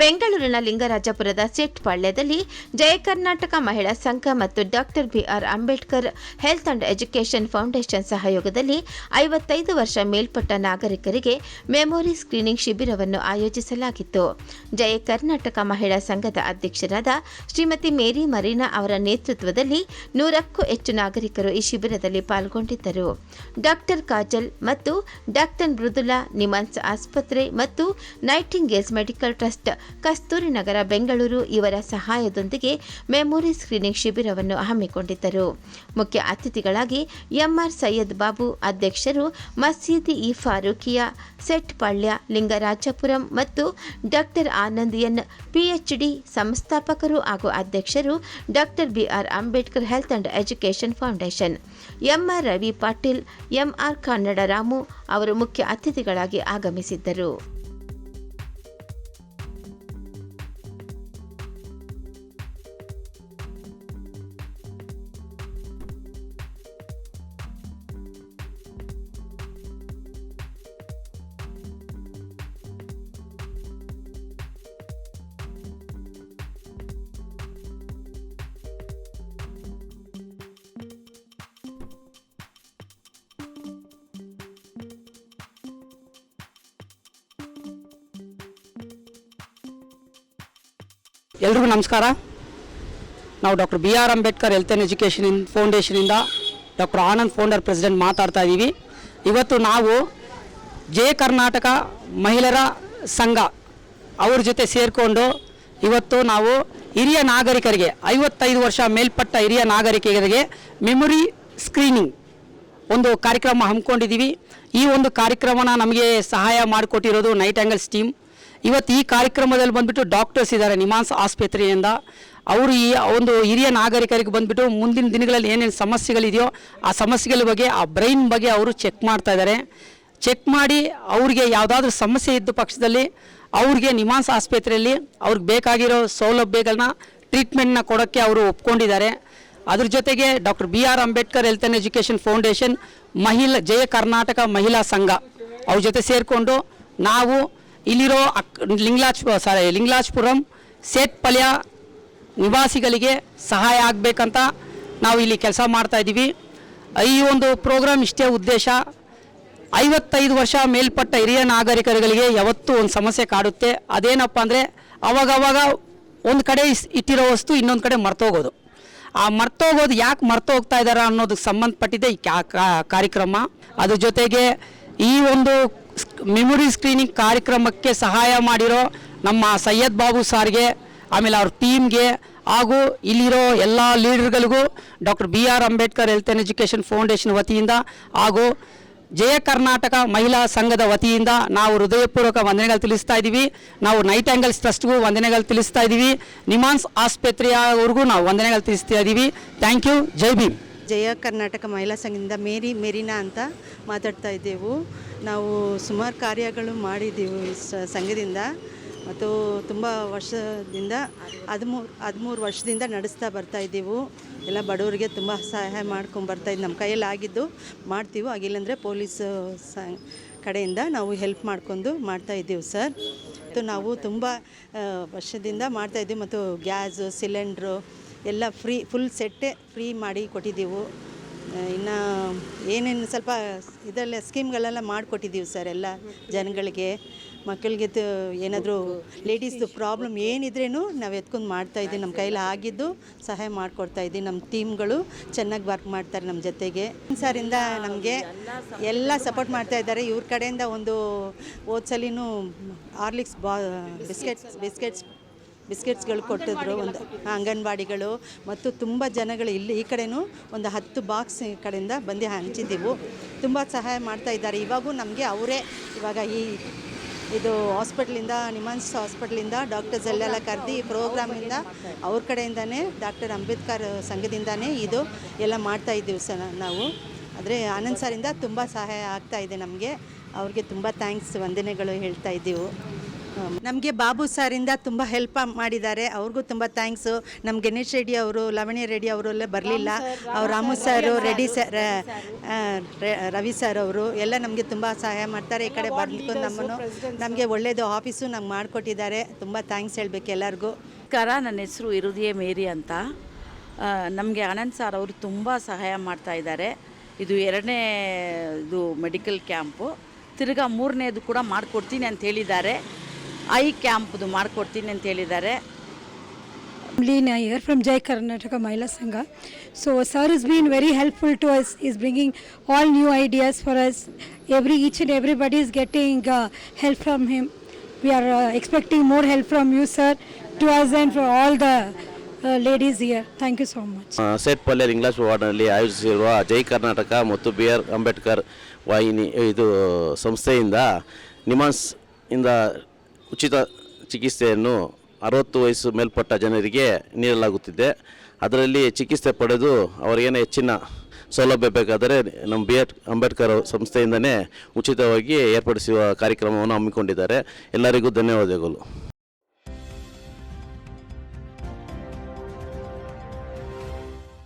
ಬೆಂಗಳೂರಿನ ಲಿಂಗರಾಜಪುರದ ಸೆಟ್ ಪಾಳ್ಯದಲ್ಲಿ ಜಯ ಕರ್ನಾಟಕ ಮಹಿಳಾ ಸಂಘ ಮತ್ತು doctor B R Ambedkar health and education foundation ಸಹಯೋಗದಲ್ಲಿ ಐವತ್ತೈದು ವರ್ಷ ಮೇಲ್ಪಟ್ಟ ನಾಗರಿಕರಿಗೆ ಮೆಮೊರಿ ಸ್ಕ್ರೀನಿಂಗ್ ಶಿಬಿರವನ್ನು ಆಯೋಜಿಸಲಾಗಿತ್ತು. ಜಯ ಕರ್ನಾಟಕ ಮಹಿಳಾ ಸಂಘದ ಅಧ್ಯಕ್ಷರಾದ ಶ್ರೀಮತಿ ಮೇರಿ ಮರೀನಾ ಅವರ ನೇತೃತ್ವದಲ್ಲಿ ನೂರಕ್ಕೂ ಹೆಚ್ಚು ನಾಗರಿಕರು ಈ ಶಿಬಿರದಲ್ಲಿ ಪಾಲ್ಗೊಂಡಿದ್ದರು. ಡಾಕ್ಟರ್ ಕಾಜಲ್ ಮತ್ತು ಡಾಕ್ಟರ್ ಮೃದುಲಾ ನಿಮಾನ್ಸ್ ಆಸ್ಪತ್ರೆ ಮತ್ತು Nightingales medical trust Kasturi Nagar Bengaluru ಇವರ ಸಹಾಯದೊಂದಿಗೆ ಮೆಮೊರಿ ಸ್ಕ್ರೀನಿಂಗ್ ಶಿಬಿರವನ್ನು ಹಮ್ಮಿಕೊಂಡಿದ್ದರು. ಮುಖ್ಯ ಅತಿಥಿಗಳಾಗಿ ಎಂಆರ್ ಸೈಯದ್ ಬಾಬು, ಅಧ್ಯಕ್ಷರು ಮಸೀದಿ ಇ ಫಾರೂಕಿಯಾ, ಸೆಟ್ ಪಾಳ್ಯ, ಲಿಂಗರಾಜಪುರಂ ಮತ್ತು ಡಾಕ್ಟರ್ ಆನಂದ್ ಎನ್, ಪಿಎಚ್ಡಿ ಸಂಸ್ಥಾಪಕರು ಹಾಗೂ ಅಧ್ಯಕ್ಷರು doctor B R Ambedkar health and education foundation. M R Ravi Patil, M R Kannada Ramu ಅವರು ಮುಖ್ಯ ಅತಿಥಿಗಳಾಗಿ ಆಗಮಿಸಿದ್ದರು. ಎಲ್ರಿಗೂ ನಮಸ್ಕಾರ. ನಾವು doctor B R Ambedkar health and education in ಫೌಂಡೇಶನಿಂದ doctor Anand founder president ಮಾತಾಡ್ತಾ ಇದ್ದೀವಿ ಇವತ್ತು ನಾವು ಜೆ ಕರ್ನಾಟಕ ಮಹಿಳೆಯರ ಸಂಘ ಅವ್ರ ಜೊತೆ ಸೇರಿಕೊಂಡು ಇವತ್ತು ನಾವು ಹಿರಿಯ ನಾಗರಿಕರಿಗೆ ಐವತ್ತೈದು ವರ್ಷ ಮೇಲ್ಪಟ್ಟ ಹಿರಿಯ ನಾಗರಿಕರಿಗೆ ಮೆಮೊರಿ ಸ್ಕ್ರೀನಿಂಗ್ ಒಂದು ಕಾರ್ಯಕ್ರಮ ಹಮ್ಮಿಕೊಂಡಿದ್ದೀವಿ. ಈ ಒಂದು ಕಾರ್ಯಕ್ರಮನ ನಮಗೆ ಸಹಾಯ ಮಾಡಿಕೊಟ್ಟಿರೋದು ನೈಟ್ ಆ್ಯಂಗಲ್ಸ್ ಟೀಮ್. ಇವತ್ತು ಈ ಕಾರ್ಯಕ್ರಮದಲ್ಲಿ ಬಂದ್ಬಿಟ್ಟು ಡಾಕ್ಟರ್ಸ್ ಇದ್ದಾರೆ, ನಿಮಾನ್ಸ್ ಆಸ್ಪತ್ರೆಯಿಂದ. ಅವರು ಈ ಒಂದು ಹಿರಿಯ ನಾಗರಿಕರಿಗೆ ಬಂದ್ಬಿಟ್ಟು ಮುಂದಿನ ದಿನಗಳಲ್ಲಿ ಏನೇನು ಸಮಸ್ಯೆಗಳಿದೆಯೋ ಆ ಸಮಸ್ಯೆಗಳ ಬಗ್ಗೆ, ಆ ಬ್ರೈನ್ ಬಗ್ಗೆ ಅವರು ಚೆಕ್ ಮಾಡ್ತಾ ಇದ್ದಾರೆ. ಚೆಕ್ ಮಾಡಿ ಅವ್ರಿಗೆ ಯಾವುದಾದ್ರೂ ಸಮಸ್ಯೆ ಇದ್ದ ಪಕ್ಷದಲ್ಲಿ ಅವ್ರಿಗೆ ನಿಮಾನ್ಸ್ ಆಸ್ಪತ್ರೆಯಲ್ಲಿ ಅವ್ರಿಗೆ ಬೇಕಾಗಿರೋ ಸೌಲಭ್ಯಗಳನ್ನ ಟ್ರೀಟ್ಮೆಂಟ್ನ ಕೊಡೋಕ್ಕೆ ಅವರು ಒಪ್ಕೊಂಡಿದ್ದಾರೆ. ಅದ್ರ ಜೊತೆಗೆ doctor B R Ambedkar health and education foundation Mahila, Jaya Karnataka ಮಹಿಳಾ ಸಂಘ, ಅವ್ರ ಜೊತೆ ಸೇರಿಕೊಂಡು ನಾವು ಇಲ್ಲಿರೋ ಅಕ್ ಲಿಂಗ್ಲಾಜ್ ಸಾರಿ ಲಿಂಗ್ಲಾಜ್ಪುರಂ ಸೇತ್ಪಲ್ಯ ನಿವಾಸಿಗಳಿಗೆ ಸಹಾಯ ಆಗಬೇಕಂತ ನಾವು ಇಲ್ಲಿ ಕೆಲಸ ಮಾಡ್ತಾ ಇದ್ದೀವಿ. ಈ ಒಂದು ಪ್ರೋಗ್ರಾಮ್ ಇಷ್ಟೇ ಉದ್ದೇಶ. ಐವತ್ತೈದು ವರ್ಷ ಮೇಲ್ಪಟ್ಟ ಹಿರಿಯ ನಾಗರಿಕರುಗಳಿಗೆ ಯಾವತ್ತೂ ಒಂದು ಸಮಸ್ಯೆ ಕಾಡುತ್ತೆ. ಅದೇನಪ್ಪ ಅಂದರೆ ಅವಾಗವಾಗ ಒಂದು ಕಡೆ ಇಟ್ಟಿರೋ ವಸ್ತು ಇನ್ನೊಂದು ಕಡೆ ಮರ್ತೋಗೋದು. ಆ ಮರ್ತೋಗೋದು ಯಾಕೆ ಮರ್ತೋಗ್ತಾ ಇದ್ದಾರೆ ಅನ್ನೋದಕ್ಕೆ ಸಂಬಂಧಪಟ್ಟಿದೆ ಈ ಕಾರ್ಯಕ್ರಮ. ಅದ್ರ ಜೊತೆಗೆ ಈ ಒಂದು ಮೆಮೊರಿ ಸ್ಕ್ರೀನಿಂಗ್ ಕಾರ್ಯಕ್ರಮಕ್ಕೆ ಸಹಾಯ ಮಾಡಿರೋ ನಮ್ಮ ಸೈಯದ್ ಬಾಬು ಸಾರ್ಗೆ, ಆಮೇಲೆ ಅವ್ರ ಟೀಮ್ಗೆ, ಹಾಗೂ ಇಲ್ಲಿರೋ ಎಲ್ಲ ಲೀಡರ್ಗಳಿಗೂ doctor B R Ambedkar health and education foundation ವತಿಯಿಂದ ಹಾಗೂ ಜಯ ಕರ್ನಾಟಕ ಮಹಿಳಾ ಸಂಘದ ವತಿಯಿಂದ ನಾವು ಹೃದಯಪೂರ್ವಕ ವಂದನೆಗಳು ತಿಳಿಸ್ತಾ ಇದ್ದೀವಿ. ನಾವು ನೈಟ್ ಆ್ಯಂಗಲ್ಸ್ ಟ್ರಸ್ಟ್ಗೂ ವಂದನೆಗಳು ತಿಳಿಸ್ತಾ ಇದ್ದೀವಿ. ನಿಮಾನ್ಸ್ ಆಸ್ಪತ್ರೆಯವರೆಗೂ ನಾವು ವಂದನೆಗಳು ತಿಳಿಸ್ತಾ ಇದ್ದೀವಿ. Thank you. ಜೈ ಭೀಮ್. ಜಯ ಕರ್ನಾಟಕ ಮಹಿಳಾ ಸಂಘದಿಂದ ಮೇರಿ, ಮೆರಿನಾ ಅಂತ ಮಾತಾಡ್ತಾ ಇದ್ದೆವು. ನಾವು ಸುಮಾರು ಕಾರ್ಯಗಳು ಮಾಡಿದ್ದೀವಿ ಸಂಘದಿಂದ ಮತ್ತು ತುಂಬ ವರ್ಷದಿಂದ ಹದಿಮೂರು ಹದಿಮೂರು ವರ್ಷದಿಂದ ನಡೆಸ್ತಾ ಬರ್ತಾ ಇದ್ದೀವಿ. ಎಲ್ಲ ಬಡವರಿಗೆ ತುಂಬ ಸಹಾಯ ಮಾಡ್ಕೊಂಡು ಬರ್ತಾ ಇದ್ದು ನಮ್ಮ ಕೈಯಲ್ಲಿ ಆಗಿದ್ದು ಮಾಡ್ತೀವಿ. ಆಗಿಲ್ಲಂದರೆ ಪೊಲೀಸ್ ಸ ಕಡೆಯಿಂದ ನಾವು ಹೆಲ್ಪ್ ಮಾಡ್ಕೊಂಡು ಮಾಡ್ತಾ ಇದ್ದೀವಿ ಸರ್. ಮತ್ತು ನಾವು ತುಂಬ ವರ್ಷದಿಂದ ಮಾಡ್ತಾಯಿದ್ದೀವಿ ಮತ್ತು ಗ್ಯಾಸು, ಸಿಲಿಂಡ್ರು ಎಲ್ಲ ಫ್ರೀ, ಫುಲ್ ಸೆಟ್ಟೇ ಫ್ರೀ ಮಾಡಿ ಕೊಟ್ಟಿದ್ದೀವಿ. ಇನ್ನು ಏನೇನು ಸ್ವಲ್ಪ ಇದೆಲ್ಲ ಸ್ಕೀಮ್ಗಳೆಲ್ಲ ಮಾಡಿಕೊಟ್ಟಿದ್ದೀವಿ ಸರ್ ಎಲ್ಲ ಜನಗಳಿಗೆ. ಮಕ್ಕಳಿಗೆ ಏನಾದರೂ ಲೇಡೀಸ್ದು ಪ್ರಾಬ್ಲಮ್ ಏನಿದ್ರೇನು ನಾವು ಎತ್ಕೊಂಡು ಮಾಡ್ತಾಯಿದ್ದೀವಿ ನಮ್ಮ ಕೈಲಿ ಆಗಿದ್ದು ಸಹಾಯ ಇದ್ದೀವಿ. ನಮ್ಮ ಟೀಮ್ಗಳು ಚೆನ್ನಾಗಿ ವರ್ಕ್ ಮಾಡ್ತಾರೆ ನಮ್ಮ ಜೊತೆಗೆ. ಸರಿಂದ ನಮಗೆ ಎಲ್ಲ ಸಪೋರ್ಟ್ ಮಾಡ್ತಾ ಇದ್ದಾರೆ. ಇವ್ರ ಕಡೆಯಿಂದ ಒಂದು ಓದ್ಸಲಿನೂ ಆರ್ಲಿಕ್ಸ್ ಬಾ, ಬಿಸ್ಕೆಟ್ಸ್ ಬಿಸ್ಕೆಟ್ಸ್ ಬಿಸ್ಕೆಟ್ಸ್ಗಳು ಕೊಟ್ಟಿದ್ರು, ಒಂದು ಅಂಗನವಾಡಿಗಳು ಮತ್ತು ತುಂಬ ಜನಗಳು ಇಲ್ಲಿ ಈ ಕಡೆನೂ ಒಂದು ಹತ್ತು ಬಾಕ್ಸ್ ಕಡೆಯಿಂದ ಬಂದು ಹಂಚಿದ್ದೆವು ತುಂಬ ಸಹಾಯ ಮಾಡ್ತಾ ಇದ್ದಾರೆ. ಇವಾಗೂ ನಮಗೆ ಅವರೇ ಇವಾಗ ಈ ಇದು ಹಾಸ್ಪಿಟ್ಲಿಂದ, ನಿಮಾನ್ಸ್ ಹಾಸ್ಪಿಟ್ಲಿಂದ, ಡಾಕ್ಟರ್ಸ್ ಎಲ್ಲೆಲ್ಲ ಕರೆದು ಈ ಪ್ರೋಗ್ರಾಮಿಂದ ಅವ್ರ ಕಡೆಯಿಂದನೇ ಡಾಕ್ಟರ್ ಅಂಬೇಡ್ಕರ್ ಸಂಘದಿಂದನೇ ಇದು ಎಲ್ಲ ಮಾಡ್ತಾ ಇದ್ದೀವಿ ಸರ್ ನಾವು. ಆದರೆ ಆನಂದ್ ಸರಿಂದ ತುಂಬ ಸಹಾಯ ಆಗ್ತಾ ಇದೆ ನಮಗೆ. ಅವ್ರಿಗೆ ತುಂಬ ಥ್ಯಾಂಕ್ಸ್, ವಂದನೆಗಳು ಹೇಳ್ತಾ ಇದ್ದೀವಿ. ನಮಗೆ ಬಾಬು ಸಾರಿಂದ ತುಂಬ ಹೆಲ್ಪ್ ಮಾಡಿದ್ದಾರೆ. ಅವ್ರಿಗೂ ತುಂಬ ಥ್ಯಾಂಕ್ಸು ನಮ್ಮ ಗಣೇಶ್ ರೆಡ್ಡಿ ಅವರು ಲವಣಿ ರೆಡ್ಡಿ ಎಲ್ಲ ಬರಲಿಲ್ಲ. ಅವ್ರು Ramu sir Reddy sir Ravi sir ಅವರು ಎಲ್ಲ ನಮಗೆ ತುಂಬ ಸಹಾಯ ಮಾಡ್ತಾರೆ. ಈ ಕಡೆ ಬರ್ಲಿಕ್ಕೆ ನಮ್ಮನ್ನು. ನಮಗೆ ಒಳ್ಳೆಯದು ಆಫೀಸು ನಮ್ಗೆ ಮಾಡಿಕೊಟ್ಟಿದ್ದಾರೆ. ತುಂಬ ಥ್ಯಾಂಕ್ಸ್ ಹೇಳಬೇಕು ಎಲ್ಲರಿಗೂ. ಕರ ನನ್ನ ಹೆಸರು ಇರುದಿಯೇ ಮೇರಿ ಅಂತ. ನಮಗೆ ಆನಂದ್ ಸರ್ ಅವರು ತುಂಬ ಸಹಾಯ ಮಾಡ್ತಾ ಇದ್ದಾರೆ. ಇದು ಎರಡನೇ ಇದು ಮೆಡಿಕಲ್ ಕ್ಯಾಂಪು ತಿರ್ಗಾ ಮೂರನೇದು ಕೂಡ ಮಾಡಿಕೊಡ್ತೀನಿ ಅಂತ ಹೇಳಿದ್ದಾರೆ. ಐ ಕ್ಯಾಂಪ್ದು ಮಾಡಿಕೊಡ್ತೀನಿ ಅಂತ ಹೇಳಿದ್ದಾರೆ. Leen here from Jai Karnataka Mahila Sangha so sir is been very helpful to us is bringing all new ideas for us every each and everybody is getting help from him we are expecting more help from you sir to us and for all the ladies here thank you so much Sett ಪಲ್ಲೆ ಇಂಗ್ಲಾಶ್ ವಾರ್ಡ್ನಲ್ಲಿ ಆಯೋಜಿಸಿರುವ ಜೈ ಕರ್ನಾಟಕ ಮತ್ತು B R Ambedkar ವಾಹಿನಿ ಇದು ಸಂಸ್ಥೆಯಿಂದ ನಿಮಾನ್ಸ್ ಇಂದ ಉಚಿತ ಚಿಕಿತ್ಸೆಯನ್ನು ಅರವತ್ತು ವಯಸ್ಸು ಮೇಲ್ಪಟ್ಟ ಜನರಿಗೆ ನೀಡಲಾಗುತ್ತಿದೆ. ಅದರಲ್ಲಿ ಚಿಕಿತ್ಸೆ ಪಡೆದು ಅವರಿಗೇನು ಹೆಚ್ಚಿನ ಸೌಲಭ್ಯ ಬೇಕಾದರೆ ನಮ್ಮ ಬಿ ಎಡ್ ಅಂಬೇಡ್ಕರ್ ಸಂಸ್ಥೆಯಿಂದನೇ ಉಚಿತವಾಗಿ ಏರ್ಪಡಿಸುವ ಕಾರ್ಯಕ್ರಮವನ್ನು ಹಮ್ಮಿಕೊಂಡಿದ್ದಾರೆ. ಎಲ್ಲರಿಗೂ ಧನ್ಯವಾದಗಳು.